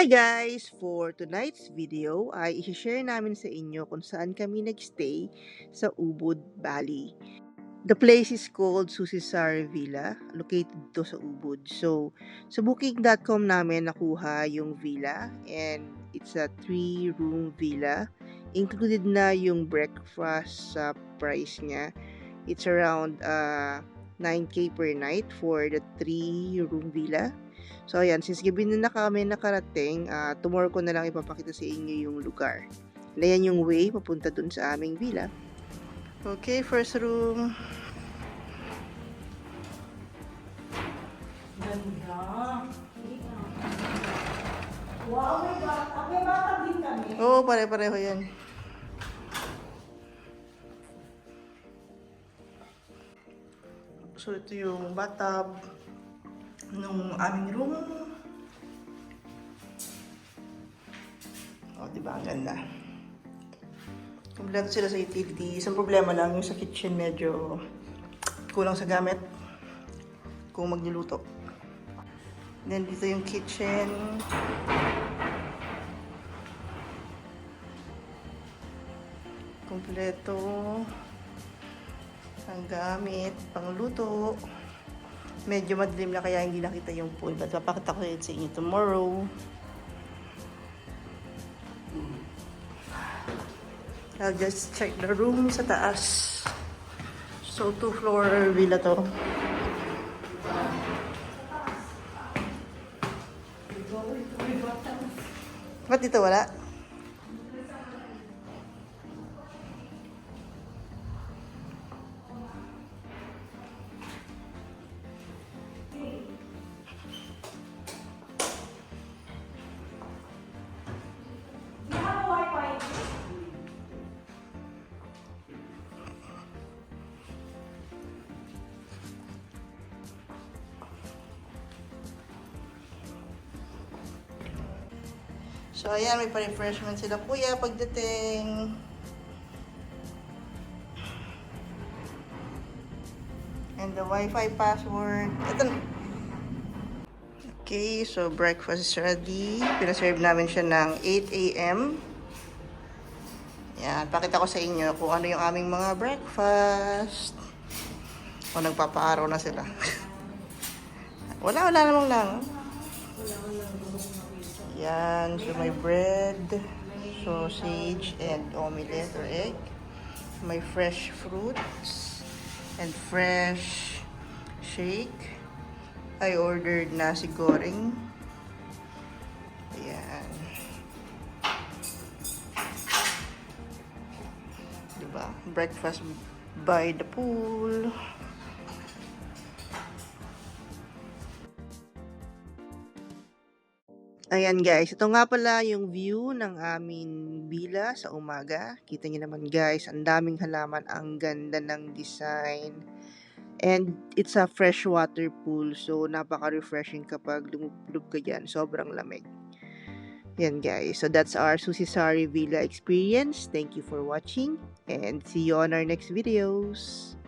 Hi guys! For tonight's video ay i-share namin sa inyo kung saan kami nagstay sa Ubud Valley. The place is called Susisar Villa, located to sa Ubud. So, sa booking.com namin nakuha yung villa and it's a three-room villa. Included na yung breakfast sa price niya. It's around uh, 9k per night for the three-room villa. So, ayan, since gabi na na kami nakarating, ah, tomorrow ko na lang ipapakita sa inyo yung lugar. Na yan yung way papunta dun sa aming villa. Okay, first room. Ganda. Wow, may bata. May bata din kami. Oo, pare-pareho yan. So, ito yung bathtub nung aming room. O, di ba? Ang ganda. Kompleto sila sa utilities. Ang problema lang yung sa kitchen medyo kulang sa gamit kung magluluto. Then, dito yung kitchen. Kompleto. Ang gamit, pangluto. Medyo madilim na kaya hindi nakita yung pool. But papakita ko yun sa inyo tomorrow. I'll just check the room sa taas. So, two-floor villa to. Ba't dito wala? So, ayan, may pa-refreshment sila kuya pagdating. And the Wi-Fi password. Ito na. Okay, so breakfast is ready. Pinaserve namin siya ng 8 a.m. Yan, pakita ko sa inyo kung ano yung aming mga breakfast. O nagpapaaraw na sila. wala, wala namang lang. Yan, so may bread, sausage, and omelette or egg. May fresh fruits and fresh shake. I ordered nasi goreng. Ayan. Diba? Breakfast by the pool. Ayan guys, ito nga pala yung view ng amin villa sa umaga. Kita niyo naman guys, ang daming halaman, ang ganda ng design. And it's a freshwater pool, so napaka-refreshing kapag lumublob ka dyan. Sobrang lamig. Yan guys, so that's our Susisari Villa experience. Thank you for watching and see you on our next videos.